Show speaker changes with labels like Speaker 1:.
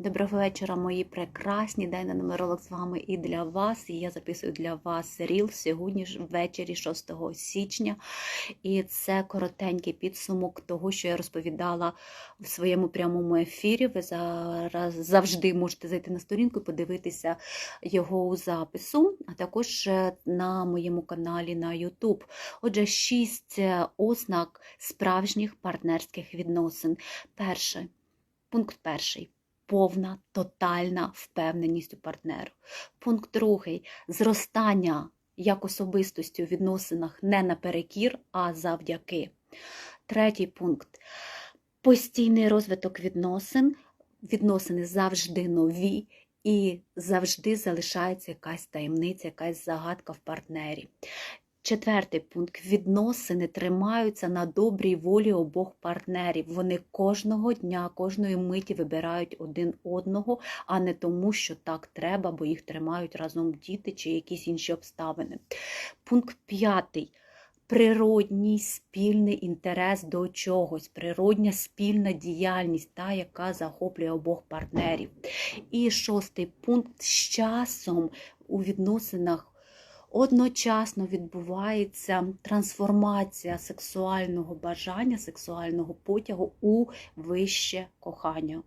Speaker 1: Доброго вечора, мої прекрасні. Дайна нумеролог з вами і для вас. І я записую для вас ріл сьогодні ж ввечері 6 січня. І це коротенький підсумок того, що я розповідала в своєму прямому ефірі. Ви зараз завжди можете зайти на сторінку і подивитися його у запису, а також е, на моєму каналі на YouTube. Отже, шість е, ознак справжніх партнерських відносин. Перше, пункт перший повна тотальна впевненість у партнеру. Пункт другий зростання як особистості у відносинах не наперекір, а завдяки. Третій пункт постійний розвиток відносин. Відносини завжди нові і завжди залишається якась таємниця, якась загадка в партнері. Четвертий пункт відносини тримаються на добрій волі обох партнерів. Вони кожного дня, кожної миті вибирають один одного, а не тому, що так треба, бо їх тримають разом діти чи якісь інші обставини. Пункт п'ятий. Природній спільний інтерес до чогось, природня спільна діяльність, та, яка захоплює обох партнерів. І шостий пункт з часом у відносинах одночасно відбувається трансформація сексуального бажання, сексуального потягу у вище кохання.